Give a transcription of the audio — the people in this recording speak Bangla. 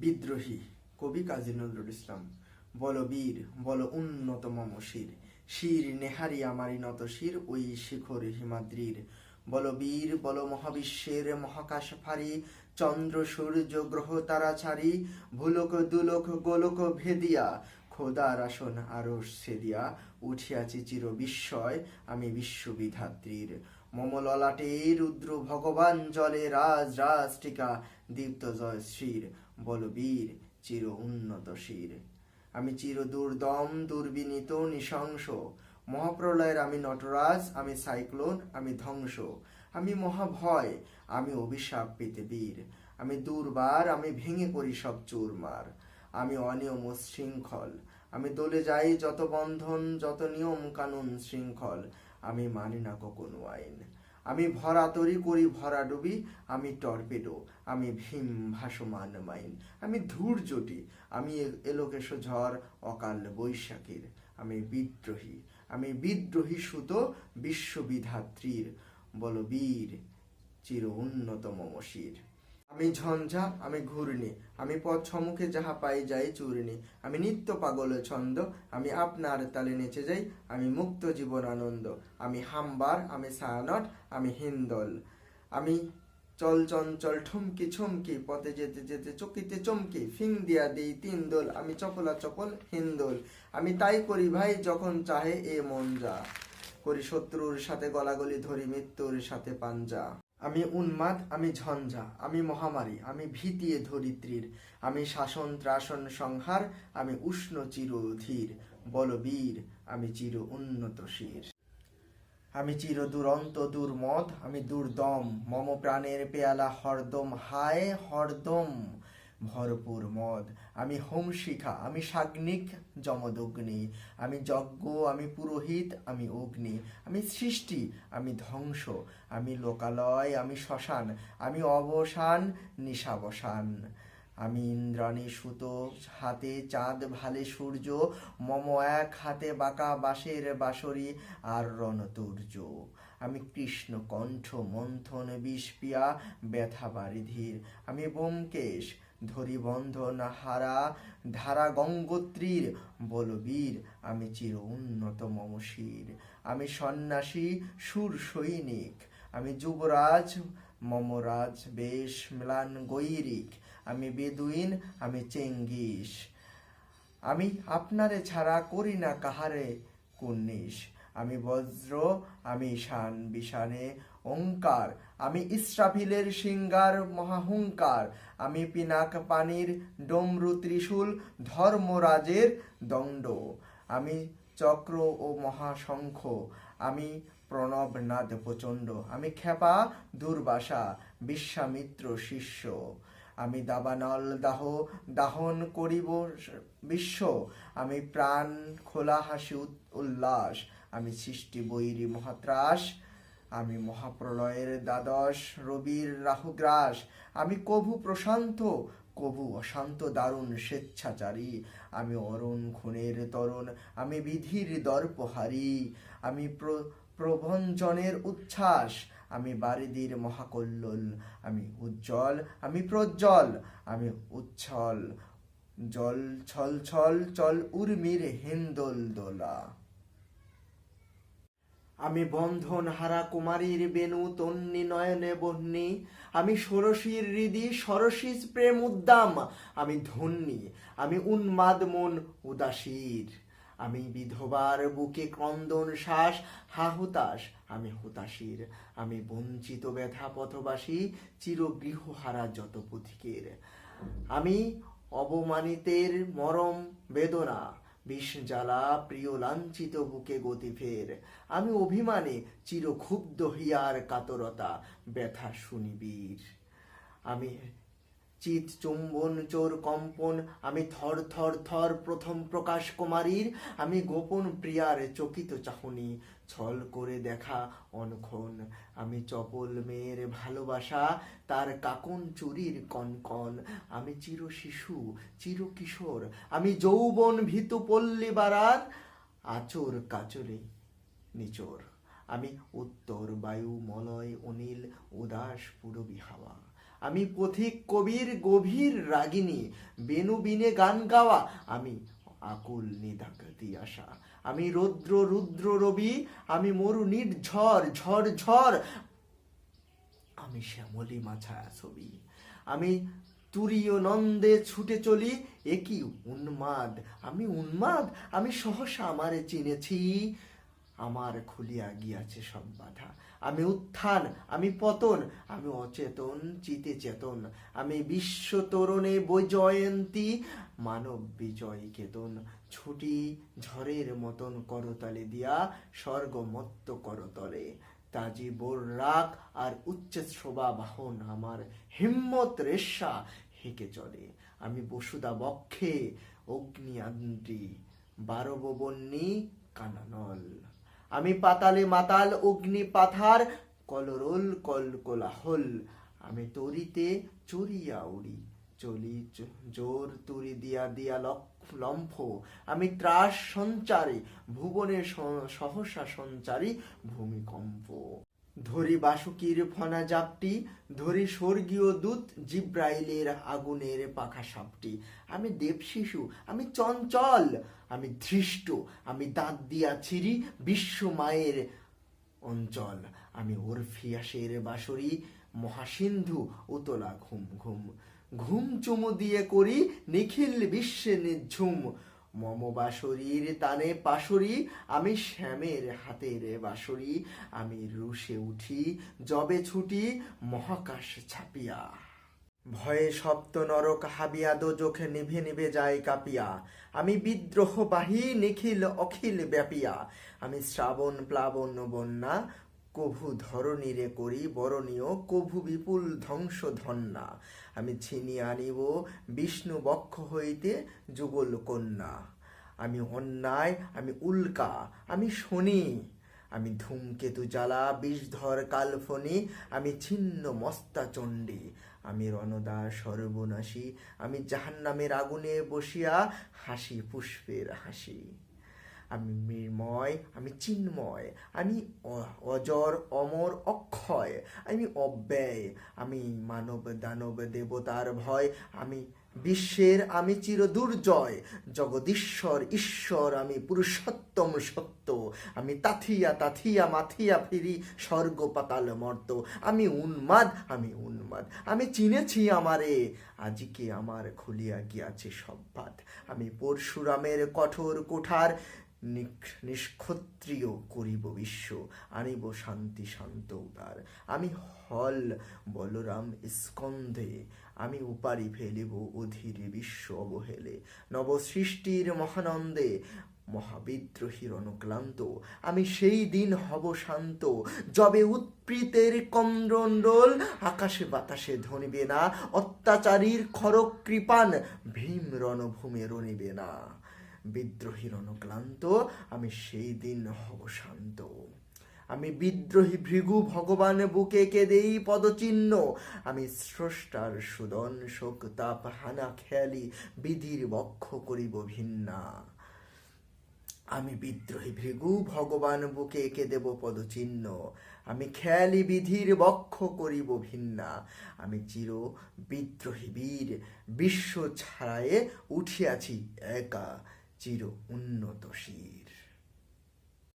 বিদ্রোহী কবি কাজী নজরুল ইসলাম। বল বীর, বল উন্নত মম শির। শির নেহারি আমারি নত শির, ওই শিখর হিমাদ্রির। বল বীর, বল মহাবিশ্বের মহাকাশ ফারি চন্দ্র, সূর্য, গ্রহ, তারা ছাড়ি। ভুলোক, দুলোক, গোলোক ভেদিয়া, খোদার আসন আরও সেদিয়া। উঠিয়াছি চির বিস্ময়, আমি বিশ্ববিধাত্রীর। মম ললাটে রুদ্র ভগবান, জলে রাজ রাজ টিকা, দীপ্ত জয় শ্রীর বলবীর চির উন্নত শির। আমি চির দুর্দম, দুর্বিনীত, নৃশংস। মহাপ্রলয়ের আমি নটরাজ, আমি সাইক্লোন, আমি ধ্বংস। আমি মহাভয়, আমি অভিশাপ পেতে বীর। আমি দুর্বার, আমি ভেঙে করি সব চুরমার। আমি অনিয়ম শৃঙ্খল। আমি দলে যাই যত বন্ধন, যত নিয়ম কানুন শৃঙ্খল আমি মানি না কখনো আইন। আমি ভরা তরি করি, ভরা ডুবি, আমি টর্পেডো, আমি ভীম ভাসমান মাইন, আমি ধূর্যটি আমি এলোকেশ ঝড়, অকাল বৈশাখীর, আমি বিদ্রোহী আমি বিদ্রোহী সুত বিশ্ববিধাত্রীর বল বীর চির উন্নত মমশির আমি ঝঞ্ঝা, আমি ঘূর্ণি, আমি পথ সমুখে যাহা পাই যাই চূর্ণি, আমি নিত্য পাগল ছন্দ, আমি আপনার তালে নেচে যাই, আমি মুক্ত জীবন আনন্দ, আমি হাম্বার, আমি সায়ানট, আমি হিন্দল, আমি চল চঞ্চল ঠুমকি ছুমকি পথে যেতে যেতে চকিতে চমকি, ফিং দিয়া দিই তিন দোল, আমি চপলা চপল হিন্দোল, আমি তাই করি ভাই যখন চাহে এ মন যা, করি শত্রুর সাথে গলাগলি ধরি মৃত্যুর সাথে পাঞ্জা। আমি উন্মাদ, আমি ঝঞ্ঝা, আমি মহামারী, আমি ভীতিয়ে ধরিত্রীর, আমি শাসন ত্রাসন সংহার, আমি উষ্ণ চির ধীর বলবীর আমি চির উন্নত শির। আমি চির দুরন্ত দুর্মদ, আমি দুর্দম, মম প্রাণের পেয়ালা হরদম, হায় হরদম। ভরপুর মদ। আমি হোম শিখা আমি সাগ্নিক যমদগ্নি। আমি যজ্ঞ, আমি পুরোহিত, আমি অগ্নি। আমি সৃষ্টি, আমি ধ্বংস। আমি লোকালয়, আমি শ্মশান। আমি অবসান, নিশাবসান। আমি ইন্দ্রাণী সুতো, হাতে চাঁদ, ভালে সূর্য, মম এক হাতে বাঁকা বাঁশের বাঁশরি আর রণতুর্য। আমি কৃষ্ণ কণ্ঠ, মন্থন বিষপিয়া ব্যথা বারিধির। আমি বোমকেশ ধরি বন্ধন হারা ধারা গঙ্গোত্রীর বলবীর, আমি চির উন্নত মমশির। আমি সন্ন্যাসী, সুর সৈনিক। আমি যুবরাজ, মমরাজ, বেশ ম্লান গৈরিক। আমি বেদুইন, আমি চেঙ্গিস। আমি আপনারে ছাড়া করি না কাহারে কুন্নিস। আমি বজ্র, আমি ঈশান বিশানে ওঙ্কার, আমি ইসরাফিলের সিঙ্গার মহাহুঙ্কার, আমি পিনাক পানির ডমরু ত্রিশূল ধর্মরাজের দণ্ড, আমি চক্র ও মহাশঙ্খ, আমি প্রণব নাদ প্রচণ্ড, আমি খেপা দুর্বাসা, বিশ্বামিত্র শিষ্য, আমি দাবানল দাহ, দাহন করিব বিশ্ব, আমি প্রাণ খোলা হাসি উল্লাস আমি সৃষ্টি বৈরী মহাত্রাস, আমি মহাপ্রলয়ের দ্বাদশ রবির রাহুগ্রাস, আমি কভু প্রশান্ত, কভু অশান্ত দারুণ স্বেচ্ছাচারী, আমি অরুণ খুনের তরুণ, আমি বিধির দর্পহারি, আমি প্র- প্রভঞ্জনের উচ্ছ্বাস, আমি বারিদির মহাকল্লোল, আমি উজ্জ্বল, আমি প্রজ্জ্বল, আমি উচ্ছল, জল ছল ছল চল উর্মির হিন্দোল দোলা। আমি বন্ধন হারা কুমারীর বেনু তন্নি নয়নে বহ্নি আমি ষোড়শীর হৃদি সরসী প্রেম উদ্দাম। আমি ধন্যি, আমি উন্মাদ মন উদাসীর। আমি বিধবার বুকে ক্রন্দন শ্বাস হা হাহুতাস আমি হুতাশীর। আমি বঞ্চিত ব্যথা পথবাসী চির গৃহহারা যত পথিকের। আমি অবমানিতের মরম বেদনা। বিষ জ্বালা প্রিয় লাঞ্ছিত বুকে গতি ফের। আমি অভিমানে চিরক্ষুব্ধ হিয়ার কাতরতা ব্যথা শুনিবীর আমি চিত চুম্বন, চোর কম্পন, আমি থর থর থর প্রথম প্রকাশ কুমারীর, আমি গোপন প্রিয়ার চকিত চাহনি, ছল করে দেখা অনক্ষণ আমি চপল মেয়ের ভালোবাসা, তার কাকন চুরির কনকন, আমি চির শিশু, চির কিশোর, আমি যৌবন ভীতু পল্লী বারার, আচর কাচরে নিচোর, আমি উত্তর বায়ু মলয় অনিল, উদাস পুরবী হাওয়া। আমি পথিক কবির গভীর রাগিনী, বেনু বিনে গান গাওয়া। আমি আকুল নিদাকতি আশা আমি রৌদ্র রুদ্র রবি, আমি মরু নির্ঝর ঝড় ঝড় আমি শ্যামলী মাছা ছবি। আমি তুরীয় নন্দে ছুটে চলি একই উন্মাদ? আমি উন্মাদ? আমি সহসা আমারে চিনেছি। আমার খুলিয়া গিয়াছে সব বাধা। আমি উত্থান, আমি পতন, আমি অচেতন, চিতে চেতন, আমি বিশ্ব তরুণে বৈজয়ন্তী মানব বিজয় কেতন, ছুটি ঝড়ের মতন করতালে দিয়া স্বর্গমত্ত করতলে। তাজি বোর রাগ আর উচ্চ শোভা বাহন আমার, হিম্মত রেশা হেঁকে চলে। আমি বসুদা বক্ষে, অগ্নি আন্টি বারো বন্যী কানানল। আমি পাতালে মাতাল, অগ্নি পাথার, কলরোল কল কোলাহল। আমি তরিতে চড়িয়া উড়ি, চলি জোর তুরি দিয়া দিয়া লম্ফ। আমি ত্রাস সঞ্চারী, ভুবনে সহসা সঞ্চারী, ভূমিকম্প। ধরি বাসুকির ফনা জাপটি, ধরি স্বর্গীয় দূত জিব্রাইলের আগুনের পাখা সাপটি। আমি দেবশিশু আমি চঞ্চল, আমি ধৃষ্ট, আমি দাঁত দিয়া ছিরি বিশ্ব মায়ের অঞ্চল। আমি ওরফিয়াসের বাসরি মহাসিন্ধু, উতলা ঘুম ঘুম। ঘুম চুমু দিয়ে করি নিখিল বিশ্বে নিঝুম। মম বাসরীর তানে পাশরি, আমি শ্যামের হাতের বাসরি, আমি রুশে উঠি জবে ছুটি মহাকাশ ছাপিয়া। ভয়ে সপ্ত নরক হাবিয়া দোজখে নিভে নিভে যায় কাঁপিয়া। আমি বিদ্রোহ বাহী, নিখিল, অখিল ব্যাপিয়া। আমি শ্রাবণ প্লাবন বন্যা কভু ধরণীরে করি বরণীয়, কভু বিপুল ধ্বংস ধন্যা আমি ছিনিয়ে আনিব বিষ্ণু বক্ষ হইতে যুগল কন্যা। আমি অন্যায়, আমি উল্কা, আমি শনি। আমি ধূমকেতু জ্বালা, বিষধর কালফনি আমি ছিন্ন মস্তা চণ্ডী। আমি রণদা সর্বনাশী, আমি জাহান্নামের আগুনে বসিয়া হাসি পুষ্পের হাসি। আমি মৃন্ময়, আমি চিন্ময়, আমি অজর, অমর, অক্ষয়, আমি অব্যয়, আমি মানব দানব দেবতার ভয়, আমি বিশ্বের আমি চির দুর্জয় জগদীশ্বর, ঈশ্বর, আমি পুরুষোত্তম সত্য। আমি তাথিয়া তাথিয়া মাথিয়া ফিরি স্বর্গ পাতাল মর্ত। আমি উন্মাদ আমি উন্মাদ। আমি চিনেছি আমারে, আজকে আমার খুলিয়া গিয়াছে সব্বাদ আমি পরশুরামের কঠোর কোঠার নিষ্ক্ষত্রিয় করিব বিশ্ব, আনিব শান্তি শান্ত উদার। আমি হল বলরাম স্কন্ধে আমি উপারি ফেলিব অধীর বিশ্ব অবহেলে। নবসৃষ্টির মহানন্দে মহাবিদ্রোহীর অনুক্লান্ত আমি সেই দিন হব শান্ত। যবে উৎপ্রীতের কন্দ্রণ্ডল আকাশে বাতাসে ধনিবে না। অত্যাচারীর খড়ক কৃপান ভীম রণভূমে রণিবে না। বিদ্রোহীর অনুক্লান্ত আমি সেই দিন হব শান্ত। আমি বিদ্রোহী ভৃগু ভগবান বুকে কেঁদেই পদচিহ্ন। আমি স্রষ্টার সুদন শোক তাপ হানা খেয়ালি, বিধির বক্ষ করিব ভিন্না। আমি বিদ্রোহী ভৃগু ভগবান বুকে এঁকে দেব পদচিহ্ন। আমি খেয়ালি, বিধির বক্ষ করিব ভিন্না। আমি চির বিদ্রোহী বীর, বিশ্ব ছাড়ায়ে উঠিয়াছি একা, চির উন্নত শির।